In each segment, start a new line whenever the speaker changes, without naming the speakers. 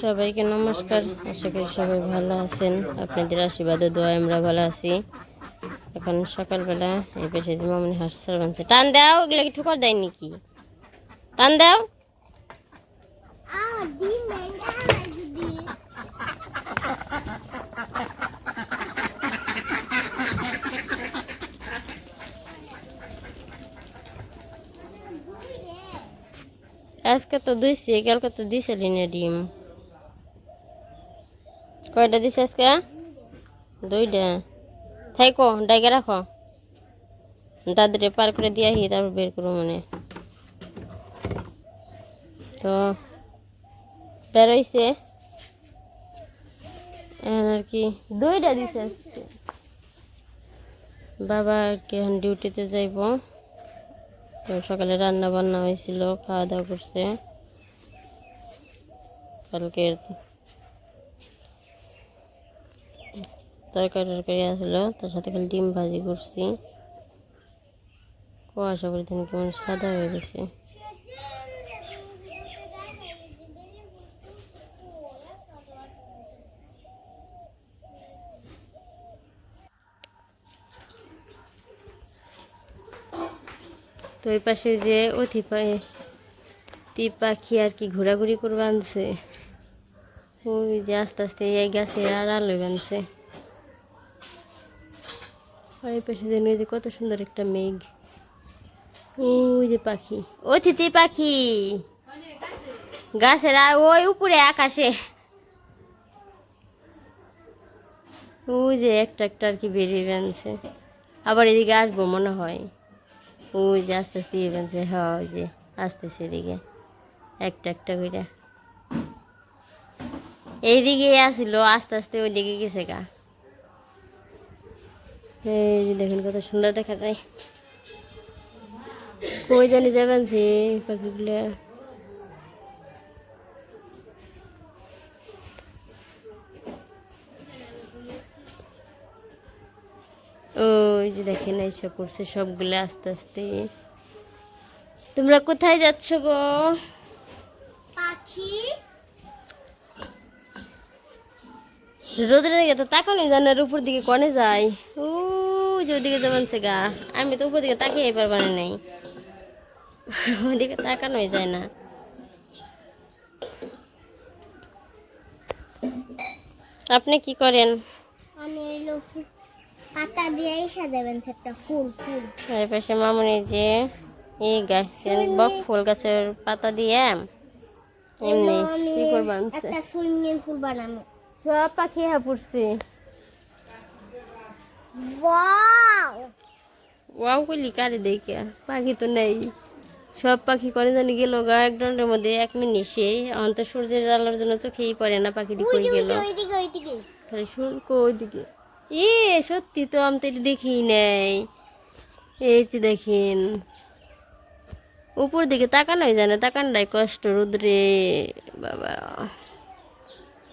সবাইকে নমস্কার। আশা করি সবাই ভালো আছেন। আপনাদের আশীর্বাদ দোয়া আমরা ভালো আছি। এখন সকালবেলা এই পেশে যে মামনি হাঁস বানছে টান দাও ওগুলো কি ঠুকর দেয় নাকি? টান দাও। আজকে তো দুইছি কালকে তো দিছিলি না ডিম। কয়টা দিছে আজকে? দুইটা। থাইকো, ডাইকে রাখো। দাদুরে পার করে দিয়ে আহি তারপর বের করো মনে। তো, বেরোইছে। আর কি, দুইটা দিছে বাবা আর কি এখন ডিউটিতে যাইব। সকালে রান্না বান্না হয়েছিল খাওয়া দাওয়া করছে। কালকে তরকারি টরকারি আসলো তার সাথে খালি ডিম ভাজি করছি। কুয়াশা করে দিন কেমন সাদা হয়ে গেছে। তো ওই পাশে যে অতি তি পাখি আর কি ঘোরাঘুরি করবে আনছে? ওই যে আস্তে আস্তে এই গাছে আর আলো বানছে আর এই পাশে ওই যে কত সুন্দর একটা মেঘ। ওই যে পাখি। ও তিতি পাখি। গাছের ওই উপরে আকাশে। ওই যে একটা একটা আর কি বেরিয়ে বানছে আবার এদিকে আসব মনে হয়। ওই যে আস্তে আস্তে ইয়ে বানছে হ্যাঁ ওই যে আসতেছে এদিকে। একটা একটা করে এইদিকে আসিল, আস্তে আস্তে ওইদিকে গেছে গা। এই যে দেখুন কত সুন্দর দেখা যায়। কই জানি যাবেন সে পাখিগুলো। ওই যে দেখেন এইসব করছে সবগুলো আস্তে আস্তে। তোমরা কোথায় যাচ্ছ গো?
পাখি?
রোদের দিকে তো তাকানি জানার উপর দিকে কনে যায়। ও যে ওদিকে যাবেন সে গা। আমি তো উপর দিকে তাকিয়ে পারবানে নাই। ওদিকে তাকানোই যায় না। আপনি কি করেন?
পাতা দিয়েই সাজাবেন একটা ফুল ফুল।
এর পাশে মামুনি যে এই গাছের বক ফুল গাছের পাতা দিয়ে এমনি শিকড় বানছে
একটা সুইমিং ফুল
সব পাখি হ্যাঁ পড়ছে।
ওয়াও!
ওয়াও কইলি কারে দেখে? পাখি তো নেই। সব পাখি করে জানি গেল গা এক দণ্ডের মধ্যে এক মিনিটে এখন তো সূর্যের আলোর জন্য চোখেই পড়ে না পাখিটি কই গেল।
ওইদিকে ওইদিকে।
খালি শুল্ক ওইদিকে। এ, সত্যি তো আমি তো এটা দেখি নাই। এই যে দেখেন, উপর দিকে তাকানোই জানে তাকানটাই কষ্ট, রুদ্রে, বাবা।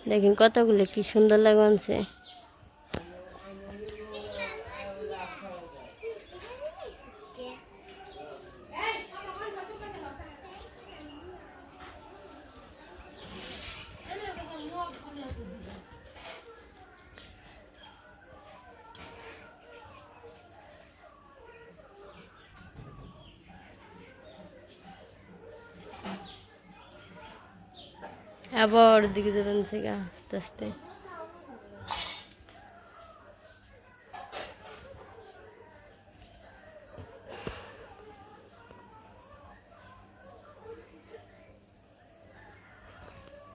দেখেন কতগুলো কি সুন্দর লাগছে। আবার দিকে সে গা আস্তে আস্তে।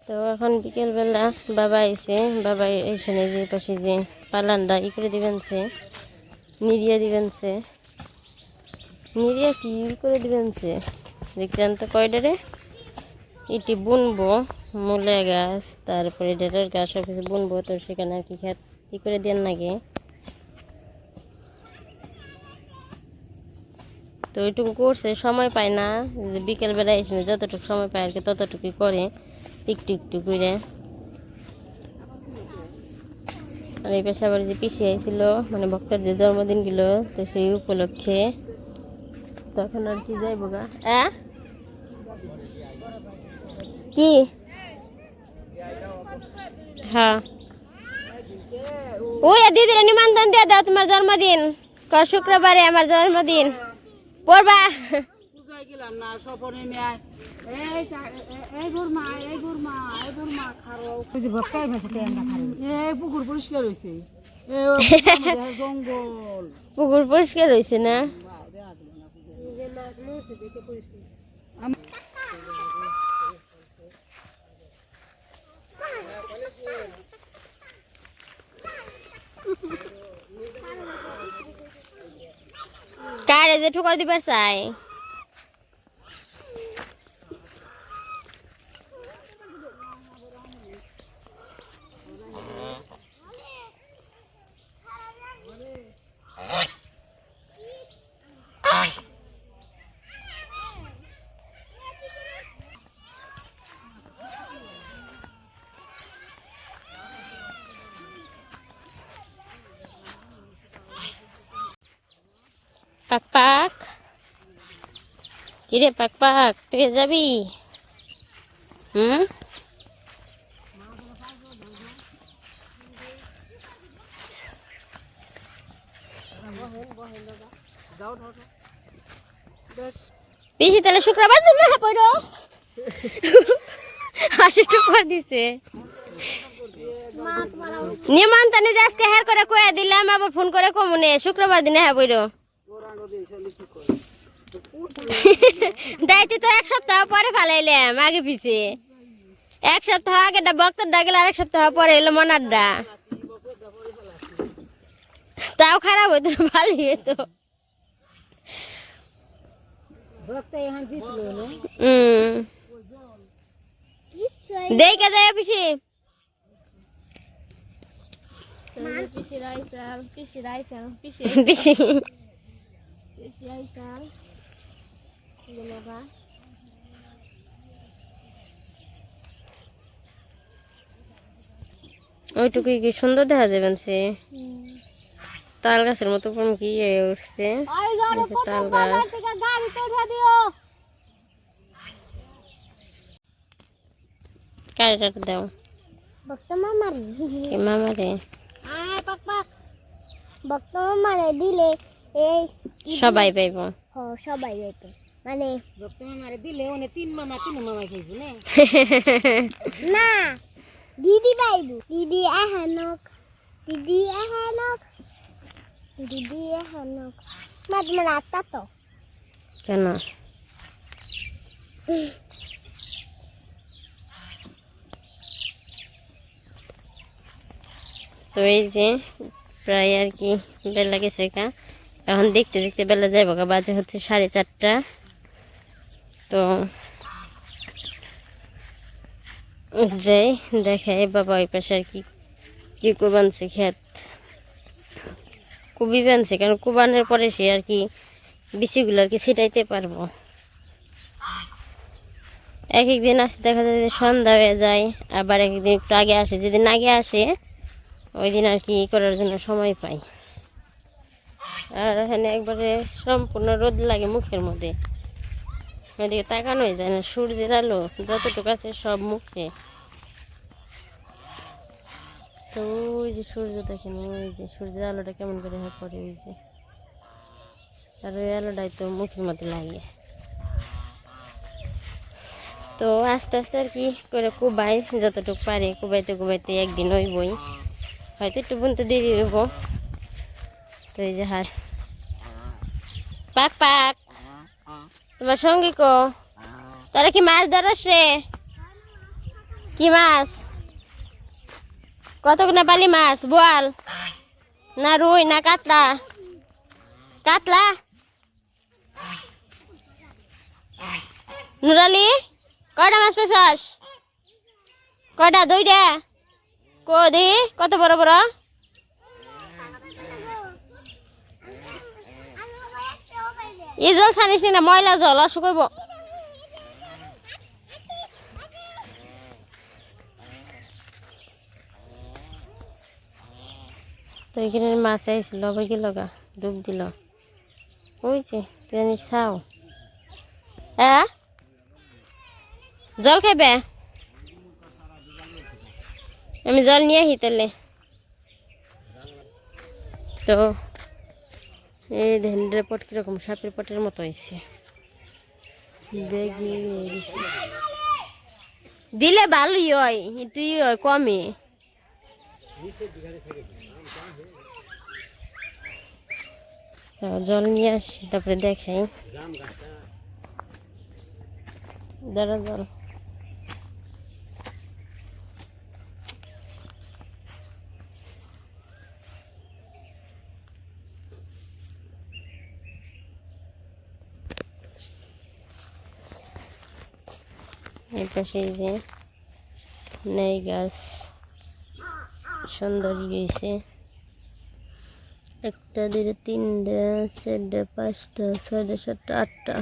তো এখন বিকেলবেলা বাবা এসে বাবা এখানে যে পাশে যে পালানটা ই করে দিবেন সে, নিরিয়ে দিবেন সে। নিরিয়ে কি করে দিবেন সে? দেখছেন তো কয়ডারে এটি বুনবো, মূলা গাছ, তারপরে ডেটার গাছ সব কিছু বুনবো, তো সেখানে আর কি খেত করে দেন নাকি? তো ওইটুকু করছে, সময় পায় না বিকেলবেলা এসে যতটুকু সময় পায় আর কি ততটুকুই করে, একটু একটু করে। আর এই পাশে আবার যে পিছিয়ে আইছিল মানে ভক্তর যে জন্মদিন গেল তো সেই উপলক্ষে তখন আর কি যাইব গা। অ্যাঁ? কি? হ্যাঁ। ওই দিদির নিমন্ত্রণ দিয়ে দাও তোমার জন্মদিন। কর শুক্রবারে আমার জন্মদিন। পড়বা।
গেলাম না সপনে নেয় পরিষ্কার জঙ্গল।
পুকুর পরিষ্কার হয়েছে না কারে যে ঠুকর দিবার চাই। পাক পাক কিরে পাক পাক তুই যাবি? হুম? পিসি তাহলে শুক্রবার দিন না পড়ো। হাসি টুকর দিছে। নিমন্ত্রণে আজকে হের করে কয়ে দিলাম, আবার ফোন করে কমুনে শুক্রবার দিনে হ্যাঁ বইরো দায়িত্ব তো এক সপ্তাহ পরে ফেলাইলাম আগে পিছে। এক সপ্তাহ আগে বক্তর ডাকলে আরেক সপ্তাহ পরে এলো মনারডা তাও খারাপ হইতো না, ভালোই হইতো।
না?
উম। পিসি ওইটুকুই কি সুন্দর দেখা যাবেন সে তাল গাছের মতো কোন কি উঠছে? তাল গাছ। কারেটা দাও। মামারে।
আয় পাক পাক। বর্তমান মারে দিলে এই
সবাই পাইব।
হ সবাই যেত মানে
ভক্ত মামারে দিলে ওনে তিন মামা তিন মামা খাইব না?
না দিদি পাইবু। দিদি এহানক দিদি এহানক দিদি এহানক মা তোমার আত্মা তো।
কেন? তো এই যে প্রায় আর কি বেলা গেছে কা এখন দেখতে দেখতে বেলা গা বাজে হচ্ছে সাড়ে চারটা। তো যাই দেখাই বাবা ওই পাশে আর কি কি কুবানছে ক্ষেত কুবি বানছে, কারণ কুবানোর পরে সে আর কি বিচিগুলো আর কি ছিটাইতে পারব। এক একদিন আসে, দেখা যায় যে সন্ধ্যা হয়ে যায়, আবার এক একদিন একটু আগে আসে, যেদিন আগে আসে ওই দিন আর কি করার জন্য সময় পাই। আর এখানে একবারে সম্পূর্ণ রোদ লাগে মুখের মধ্যে। ওইদিকে তাকানোই যায় না, সূর্যের আলো যতটুকু আছে সব মুখে। তো ওই যে সূর্য দেখেন, ওই যে সূর্যের আলোটা কেমন করে হয়ে পড়ে ওই যে। আর ওই আলোটাই তো মুখের মধ্যে লাগে। তো আস্তে আস্তে আর কি করে কুবাই, যতটুকু পারে কুবাইতে কুবাইতে একদিন ওই বই হয়তো একটু বুনতে দেরি হইব। এই যে হার। পাক পাক। তোমার সঙ্গী কো? তোরা কি মাছ ধরস রে? কি মাছ? কতগুলো বালি মাছ? বোয়াল? না রুই, না কাতলা? কাতলা? নুরালি, কয়টা মাছ পেছাস? কয়টা? দুইটা? কো দি কত বড় বড়? এই জল ছানিস নি ময়লা জল, আর শুকাইব। তো এখানে মাছ আইছিল আবার গেল গা ডুব দিল। ওই যে জানি চাও। হ্যাঁ জল খাইবে? আমি জল নিয়ে আসি তাহলে। তো এই দেখেন পট কীরকম? সাপের পটের মতো হয়েছে দিলে ভালোই হয় একটু ই হয় কমে। জল নিয়ে আসি, তারপরে দেখাই। দাঁড়া জল। পাশে যে নেই গাছ। সুন্দর হয়েছে একটা, দুইটা, তিনটা, চারটা, পাঁচটা, ছয়টা, সাতটা, আটটা।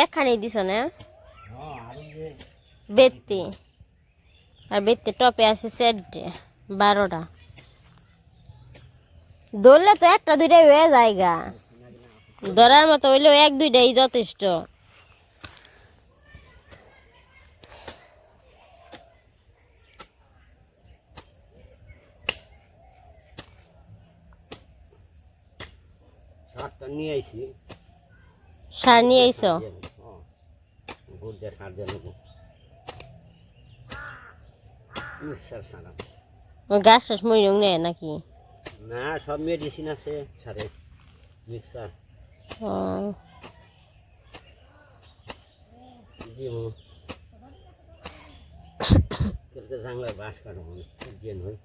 এখানে দিছ না? বেত্তি। আর বেত্তি টপে আছে চারটে, বারোটা। ধরলে তো একটা, দুইটাই হয়ে যায় গা। ধরার মতো হইলেও এক দুইটাই যথেষ্ট।
নিয়ে আইছি।
সার নিয়ে আইস
গুড় দিয়ে সার দিয়ে নেব। মিক্সার সার আছে।
গাছ টাছ মরিং নেয় নাকি?
না সব মেডিসিন আছে সারে। মিক্সার।
ও
দিব কেলকে জাংলার বাস কাটবো জেন হই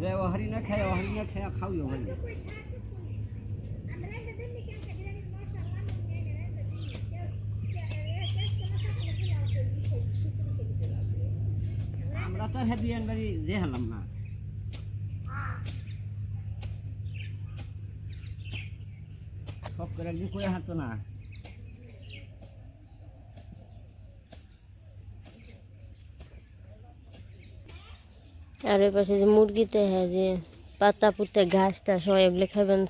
যে হরি না খায় হরি না খায় খাও হরি আমরা তো হ্যাঁ বিয়ান বাড়ি যে হলাম না সব করে লিখে হাঁটো না
আর ওই পাশে যে মুরগিতে হ্যাঁ যে পাতা পুঁতে ঘাস টাস হয় ওগুলো খাবেন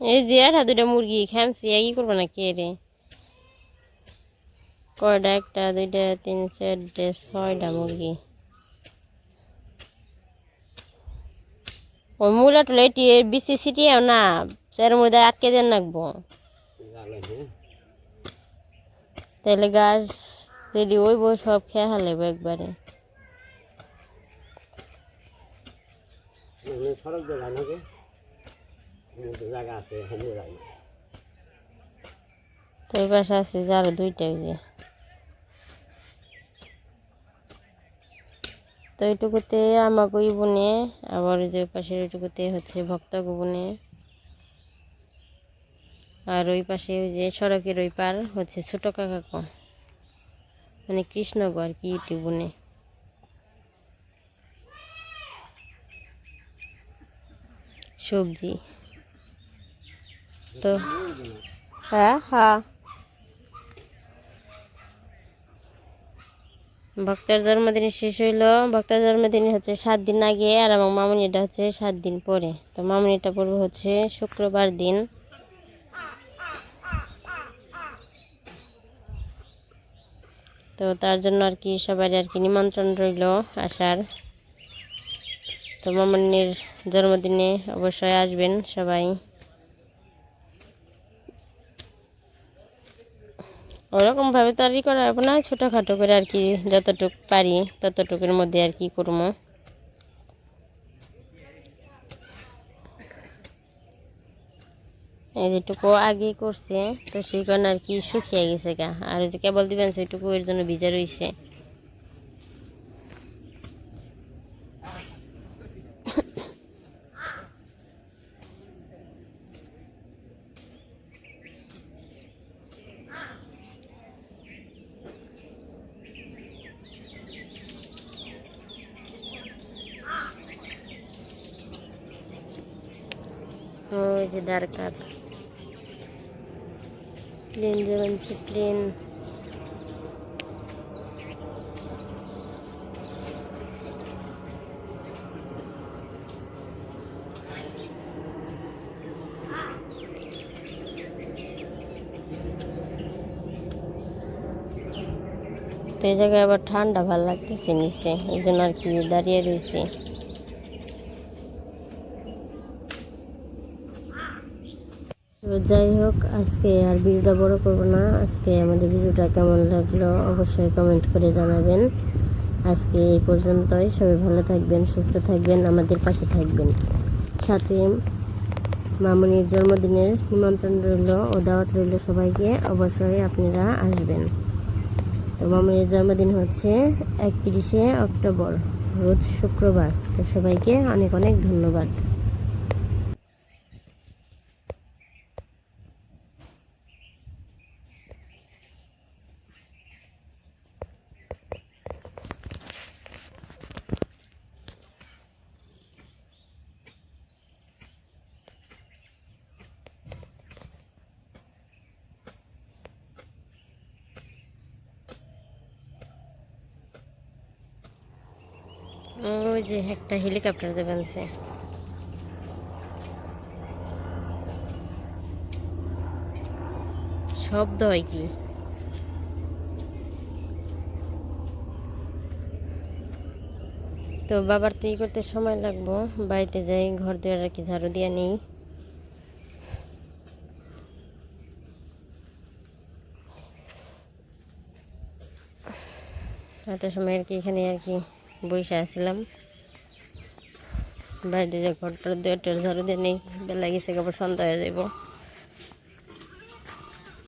এই যে একটা দুটা মুরগি খামছি কি করব না কে রে কয়টা একটা, দুইটা, তিন, চারটে, ছয়টা মুরগি। ওই মূলা টুলা এটি বিসি সিটিয়াও না এর মধ্যে আটকে দেন রাখব তাহলে গাছ যদি ওই বই সব খেয়ে হালেব একবারে।
সড়ক দিয়ে যায় নাকি এখানে তো জায়গা আছে
তো পাশে আছে যে আরও দুইটা যে। তো ওইটুকুতে আমাকে বনে আবার যে পাশের ওইটুকুতে হচ্ছে ভক্ত বনে আর ওই পাশে ওই যে সড়কের ওই পার হচ্ছে ছোট কাকাকো মানে কৃষ্ণগো আর কি ইউটিউব বনে সবজি। তো হ্যাঁ হ্যাঁ। ভক্তের জন্মদিন শেষ হইল। ভক্তের জন্মদিন হচ্ছে সাত দিন আগে আর আমার মামনিটা হচ্ছে সাত দিন পরে। তো মামনিটা পড়বে হচ্ছে শুক্রবার দিন। তো তার জন্য আর কি সবাই আর কি নিমন্ত্রণ রইল আসার। তো মামনির জন্মদিনে অবশ্যই আসবেন সবাই। ওরকমভাবে তো আর করা হবে না, ছোটোখাটো করে আর কি যতটুক পারি ততটুকুর মধ্যে আর কি করব। যেটুকু আগে করছে, তো সেই কারণে আর কি শুকিয়ে গেছে গা। আর ওই যে কেবল দিবেন সেটুকু এর জন্য ভিজা রয়েছে যে ডার্ক কাপ প্লেন যেমন সে প্লেন তো এই জায়গায় আবার ঠান্ডা ভালো লাগতেছে নিচে এই জন্য আর কি দাঁড়িয়ে রয়েছে তো যাই হোক, আজকে আর ভিডিওটা বড় করব না। আজকে আমাদের ভিডিওটা কেমন লাগল অবশ্যই কমেন্ট করে জানাবেন। আজকে এই পর্যন্তই। সবাই ভালো থাকবেন, সুস্থ থাকবেন, আমাদের পাশে থাকবেন। সাথে মামুনির জন্মদিনের নিমন্ত্রণ রইল ও দাওয়াত রইল সবাইকে। অবশ্যই আপনারা আসবেন। তো মামুনির জন্মদিন হচ্ছে একত্রিশে অক্টোবর, রোজ শুক্রবার। তো সবাইকে অনেক অনেক ধন্যবাদ ওই যে একটা হেলিকপ্টার দেবেন সে শব্দ হয় কি? তো বাবার তো করতে সময় লাগবো, বাড়িতে যাই, ঘর দুয়ার আর কি ঝাড়ু দিয়ে নেই। এত সময় আর কি এখানে আর কি বসে আসছিলাম বাইরে যে ঘরটা দুয়ারটার ঝাড়ু দিয়ে নেই বেলা গেছে আবার সন্ধ্যা হয়ে যাব